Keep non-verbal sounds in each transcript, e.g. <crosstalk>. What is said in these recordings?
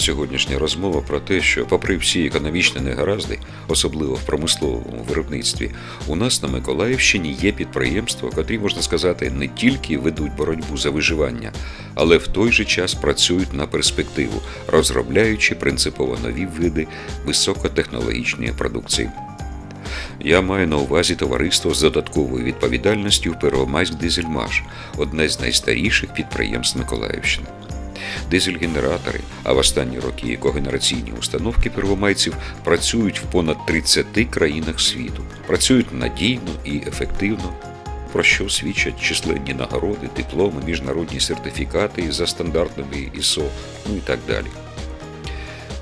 Сьогоднішня розмова про те, що, попри всі економічні негаразди, особливо в промисловому виробництві, у нас на Миколаївщині є підприємства, котрі, можна сказати, не тільки ведуть боротьбу за виживання, але в той же час працюють на перспективу, розробляючи принципово нові види високотехнологічної продукції. Я маю на увазі товариство з додатковою відповідальністю Первомайськ Дизельмаш, одне з найстаріших підприємств Миколаївщини. Дизель-генератори, а в останні роки когенераційні установки первомайців працюють в понад 30 країнах світу, працюють надійно і ефективно, про що свідчать численні нагороди, дипломи, міжнародні сертифікати за стандартами ISO, ну і так далі.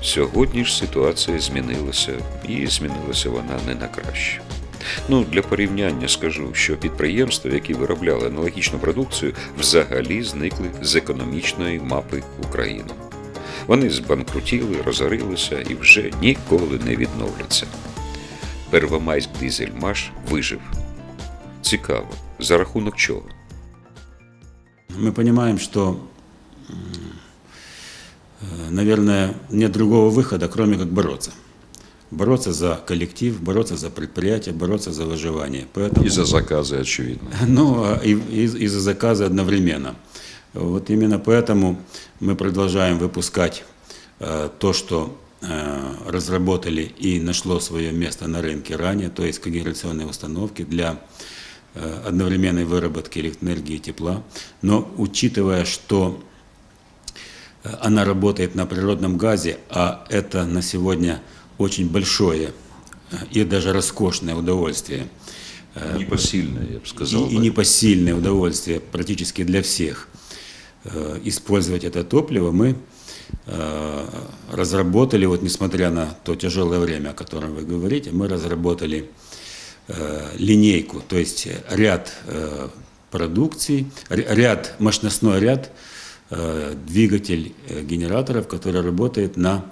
Сьогодні ж ситуація змінилася, і змінилася вона не на краще. Ну, для порівняння скажу, що підприємства, які виробляли аналогічну продукцію, взагалі зникли з економічної мапи України. Вони збанкрутіли, розорилися і вже ніколи не відновляться. Первомайськ Дизельмаш вижив. Цікаво, за рахунок чого? Мы понимаем, что, м, э, наверное, нет другого выхода, кроме как бороться. Бороться за коллектив, бороться за предприятие, бороться за выживание. Поэтому, І за закази, очевидно. <laughs> ну, а и, и- и за заказы одновременно. Вот именно поэтому мы продолжаем выпускать э, то, что э, разработали и нашло свое место на рынке ранее, то есть когенерационные установки для э, одновременной выработки электроэнергии и тепла. Но учитывая, что э, она работает на природном газе, а это на сегодня очень большое э, и даже роскошное удовольствие. э, Непосильне, я б сказав. и, и непосильное удовольствие практически для всех э, использовать это топливо, мы разработали, вот несмотря на то тяжелое время, о котором вы говорите, мы разработали линейку, то есть ряд продукций, ряд, мощностной ряд двигатель генераторов, который работает на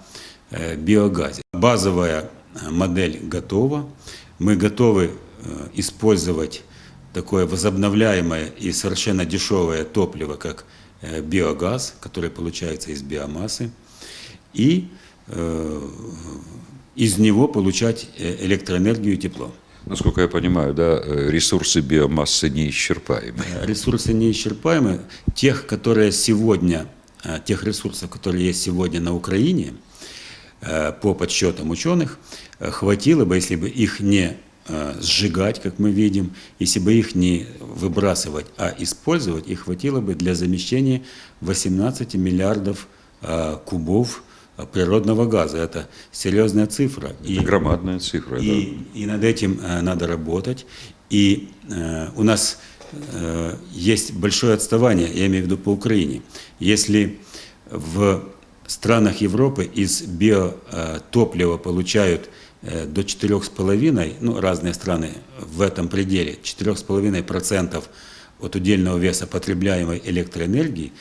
биогазе. Базовая э, модель готова. Мы готовы э, использовать такое возобновляемое и совершенно дешевое топливо, как э, биогаз, который получается из биомассы, и э, из него получать э, электроэнергию и тепло. Насколько я понимаю, да, э, ресурсы биомассы неисчерпаемы. Э, Ресурсы неисчерпаемы. Тех, которые сегодня, э, тех ресурсов, которые есть сегодня на Украине, э, по подсчетам ученых, э, хватило бы, если бы их не э, сжигать, как мы видим, если бы их не выбрасывать, а использовать, их хватило бы для замещения 18 миллиардов э, кубов э, природного газа. Это серьезная цифра. Это громадная цифра, и, и над этим э, надо работать. И э, у нас э, есть большое отставание, я имею в виду по Украине. Если в странах Европы из биотоплива получают э, до 4,5, ну разные страны в этом пределе, 4,5% от удельного веса потребляемой электроэнергии,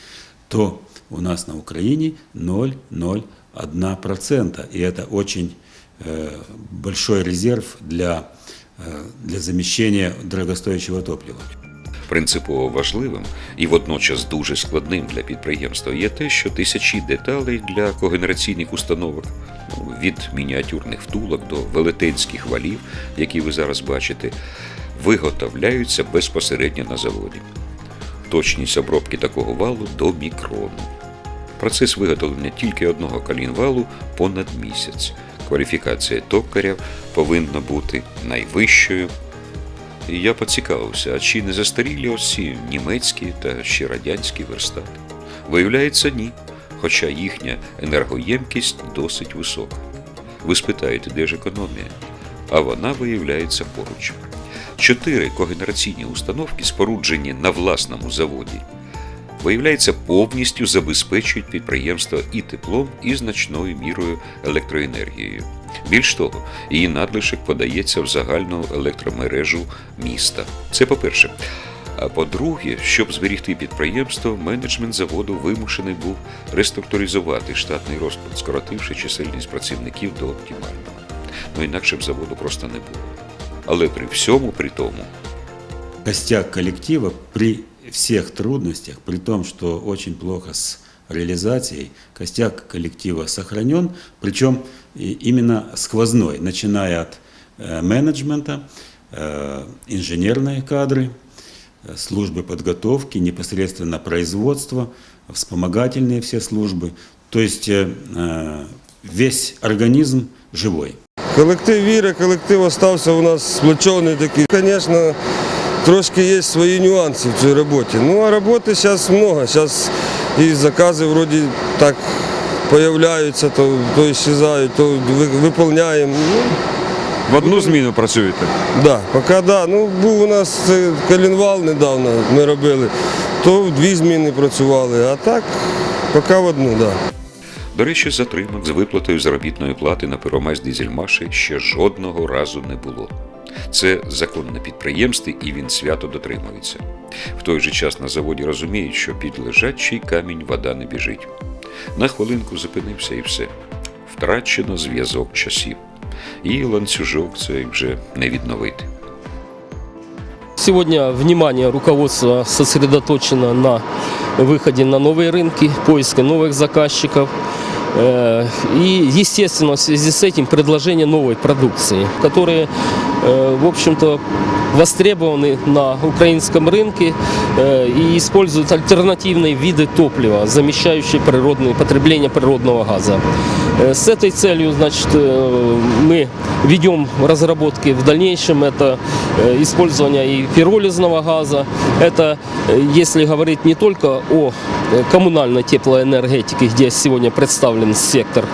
то у нас на Украине 0,01%. И это очень э, большой резерв для, э, для замещения дорогостоящего топлива. Принципово важливим і водночас дуже складним для підприємства є те, що тисячі деталей для когенераційних установок, від мініатюрних втулок до велетенських валів, які ви зараз бачите, виготовляються безпосередньо на заводі. Точність обробки такого валу до мікрону. Процес виготовлення тільки одного калінвалу понад місяць. Кваліфікація токаря повинна бути найвищою. І я поцікавився, а чи не застарілі ось ці німецькі та ще радянські верстати? Виявляється, ні, хоча їхня енергоємкість досить висока. Ви спитаєте, де ж економія? А вона виявляється поруч. Чотири когенераційні установки, споруджені на власному заводі, виявляється, повністю забезпечують підприємство і теплом, і значною мірою електроенергією. Більш того, її надлишок подається в загальну електромережу міста. Це по-перше. А по-друге, щоб зберігти підприємство, менеджмент заводу вимушений був реструктуризувати штатний розклад, скоротивши чисельність працівників до оптимального. Ну інакше б заводу просто не було. Але при всьому при тому Костяк коллектива при всех трудностях, при том, что очень плохо с реализацией костяк коллектива сохранен, причем и- именно сквозной, начиная от э, менеджмента, э, инженерные кадры, э, службы подготовки, непосредственно производство, вспомогательные все службы. То есть э, э, весь организм живой. Колектив віри, колектив остався у нас сплочений такий. Звісно, трошки є свої нюанси в цій роботі. Ну а роботи зараз багато. Зараз і закази вроді так появляються, то, то исчезають, то ви- Ну, В одну зміну працюєте? да, поки да. Ну, був у нас е, коленвал недавно ми робили, то в дві зміни працювали, а так поки в одну, так. Да. До речі, затримок з виплатою заробітної плати на Первомайськ Дізельмаші ще жодного разу не було. Це закон на підприємстві і він свято дотримується. В той же час на заводі розуміють, що під лежачий камінь вода не біжить. На хвилинку зупинився і все. Втрачено зв'язок часів. І ланцюжок цей вже не відновити. Сегодня внимание руководства сосредоточено на выходе на новые рынки, поиске новых заказчиков. Э, И, естественно, в связи с этим предложение новой продукции, которые, э, в общем-то, востребованы на украинском рынке э, и используют альтернативные виды топлива, замещающие природное потребление природного газа. Э, С этой целью, значит, э, мы ведем разработки в дальнейшем. Это э, использование и пиролизного газа. Это, если говорить не только о коммунальной теплоэнергетике, где сегодня представлен сектор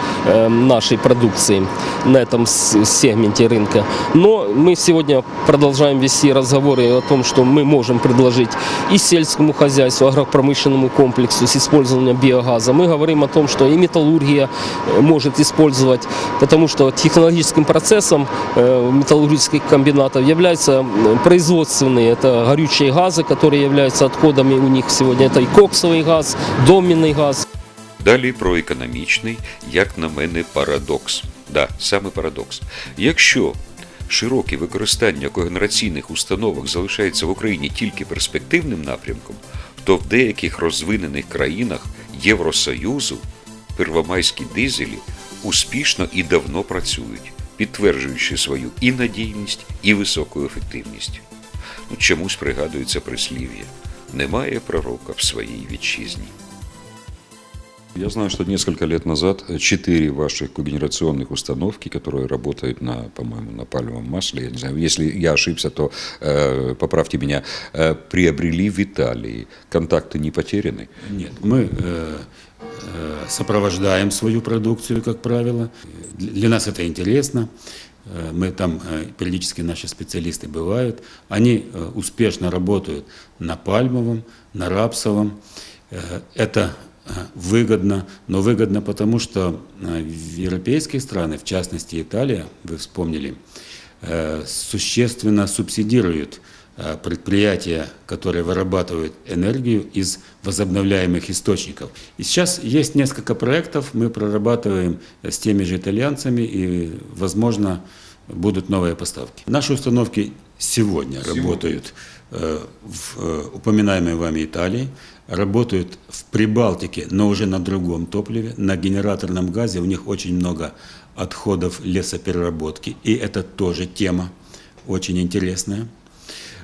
нашей продукции на этом сегменте рынка, но мы сегодня продолжаем вести разговоры о том, что мы можем предложить и сельскому хозяйству, агропромышленному комплексу с использованием биогаза. Мы говорим о том, что и металлургия э, может использовать, потому что технологическим процессом э, металлургических комбинатов являются м, производственные, это горючие газы, которые являются отходами у них сегодня, это и коксовый газ, доменный газ. Далі про економічний, як на мене, парадокс. Да, саме парадокс. Якщо широке використання когенераційних установок залишається в Україні тільки перспективним напрямком, то в деяких розвинених країнах Євросоюзу первомайські дизелі успішно і давно працюють, підтверджуючи свою і надійність, і високу ефективність. Ну, чомусь пригадується прислів'я немає пророка в своїй вітчизні. Я знаю, что несколько лет назад четыре ваших когенерационных установки, которые работают на, по-моему, на пальмовом масле, я не знаю, если я ошибся, то э, поправьте меня, э, приобрели в Италии. Контакты не потеряны? Нет, мы э, э, сопровождаем свою продукцию, как правило. Для нас это интересно. Э, Мы там, э, периодически наши специалисты бывают. Они э, успешно работают на пальмовом, на рапсовом. Это выгодно, но выгодно потому, что э, европейские страны, в частности Италия, вы вспомнили, э, существенно субсидируют э, предприятия, которые вырабатывают энергию из возобновляемых источников. И сейчас есть несколько проектов, мы прорабатываем с теми же итальянцами, и, возможно, будут новые поставки. Наши установки сегодня, работают э, в э, упоминаемой вами Италии, работают в Прибалтике, но уже на другом топливе, на генераторном газе. У них очень много отходов лесопереработки, и это тоже тема очень интересная.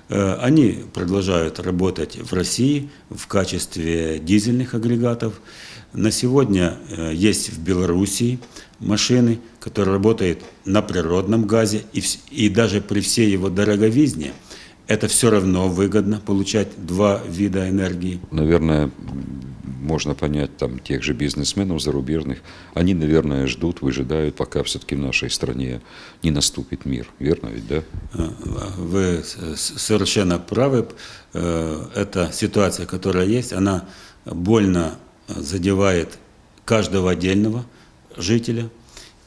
Э, Они продолжают работать в России в качестве дизельных агрегатов. На сегодня э, есть в Белоруссии машины, которые работают на природном газе, и, и даже при всей его дороговизне это все равно выгодно получать два вида энергии. Наверное, можно понять там тех же бизнесменов зарубежных. Они, наверное, ждут, выжидают, пока все-таки в нашей стране не наступит мир. Верно ведь, да? Э, Вы совершенно правы. Э, Эта ситуация, которая есть, она больно задевает каждого отдельного жителя,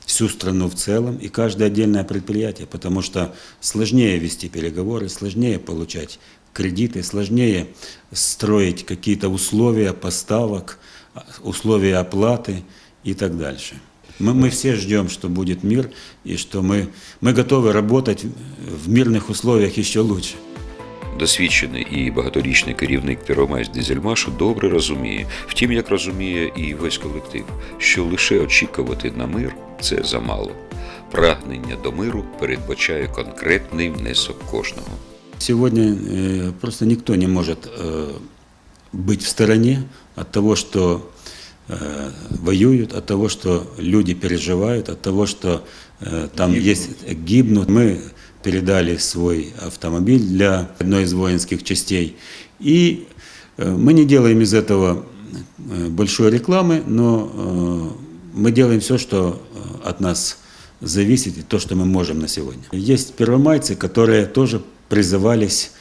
всю страну в целом и каждое отдельное предприятие, потому что сложнее вести переговоры, сложнее получать кредиты, сложнее строить какие-то условия поставок, условия оплаты и так дальше. Мы, мы все ждем, что будет мир и что мы, мы готовы работать в мирных условиях еще лучше. Досвідчений і багаторічний керівник Первомайськ Дизельмашу добре розуміє, втім, як розуміє і весь колектив, що лише очікувати на мир це замало. Прагнення до миру передбачає конкретний внесок кожного. Сегодня э, просто никто не может э, быть в стороне от того, что э, воюют, от того, что люди переживают, от того, что э, там есть гибнут. Мы Передали свой автомобиль для одной из воинских частей. И э, мы не делаем из этого э, большой рекламы, но э, мы делаем все, что от нас зависит и то, что мы можем на сегодня. Есть первомайцы, которые тоже призывались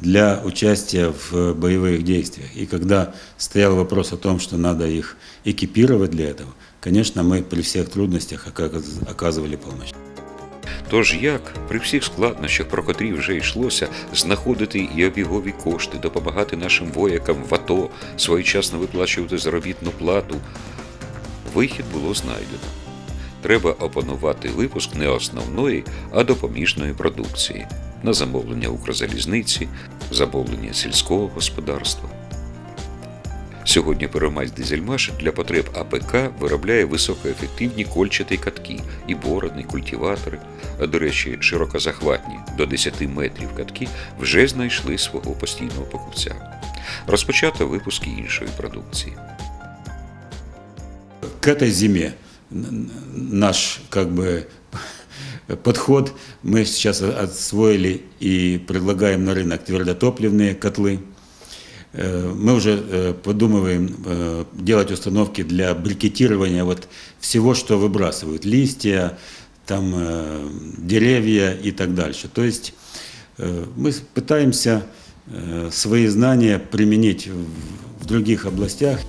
для участия в боевых действиях. И когда стоял вопрос о том, что надо их экипировать для этого, конечно, мы при всех трудностях оказ- оказывали помощь. Тож як при всіх складнощах, про котрі вже йшлося, знаходити і обігові кошти, допомагати нашим воякам в АТО, своєчасно виплачувати заробітну плату, вихід було знайдено. Треба опанувати випуск не основної, а допоміжної продукції на замовлення Укрзалізниці, замовлення сільського господарства. Сьогодні Первомайськ Дизельмаш для потреб АПК виробляє високоефективні кольчаті катки і борони, культиватори. А до речі, широкозахватні до 10 метрів катки вже знайшли свого постійного покупця. Розпочато випуск і іншої продукції. К этой зиме н- н- наш как бы подход мы сейчас освоили и предлагаем на рынок твердотопливные котлы. Э, Мы уже э, подумываем э, делать установки для брикетирования вот всего, что выбрасывают, листья, там э, деревья и так дальше. То есть э, мы пытаемся э, свои знания применить в- в других областях.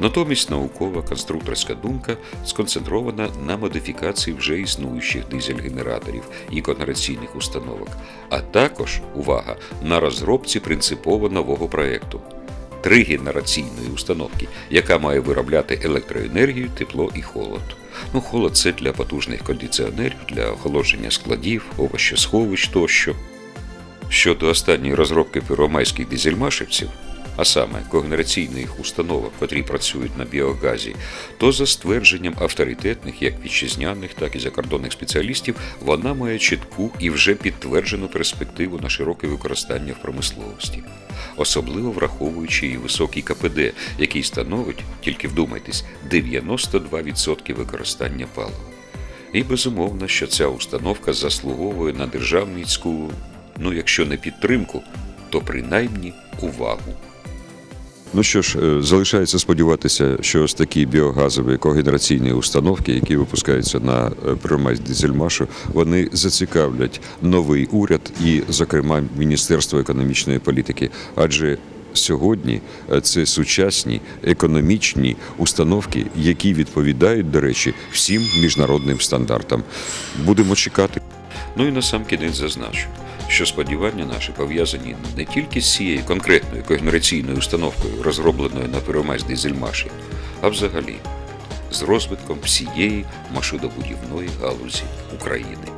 Натомість наукова конструкторська думка сконцентрована на модифікації вже існуючих дизель-генераторів і когенераційних установок, а також увага на розробці принципово нового проєкту тригенераційної установки, яка має виробляти електроенергію, тепло і холод. Ну, холод це для потужних кондиціонерів, для охолодження складів, овощесховищ тощо. Щодо останньої розробки первомайських дизельмашівців, а саме когенераційних установок, котрі працюють на біогазі, то за ствердженням авторитетних як вітчизняних, так і закордонних спеціалістів, вона має чітку і вже підтверджену перспективу на широке використання в промисловості, особливо враховуючи її високий КПД, який становить, тільки вдумайтесь, 92% використання палива. І безумовно, що ця установка заслуговує на державницьку, ну якщо не підтримку, то принаймні увагу. Ну що ж, е, залишається сподіватися, що ось такі біогазові когенераційні установки, які випускаються на е, Первомайськ Дизельмашу, вони зацікавлять новий уряд і, зокрема, Міністерство економічної політики. Адже сьогодні е, це сучасні економічні установки, які відповідають, до речі, всім міжнародним стандартам. Будемо чекати. Ну і на сам кінець зазначу, що сподівання наші пов'язані не тільки з цією конкретною когенераційною установкою, розробленою на Первомайськ Зельмаші, а взагалі з розвитком всієї машинобудівної галузі України.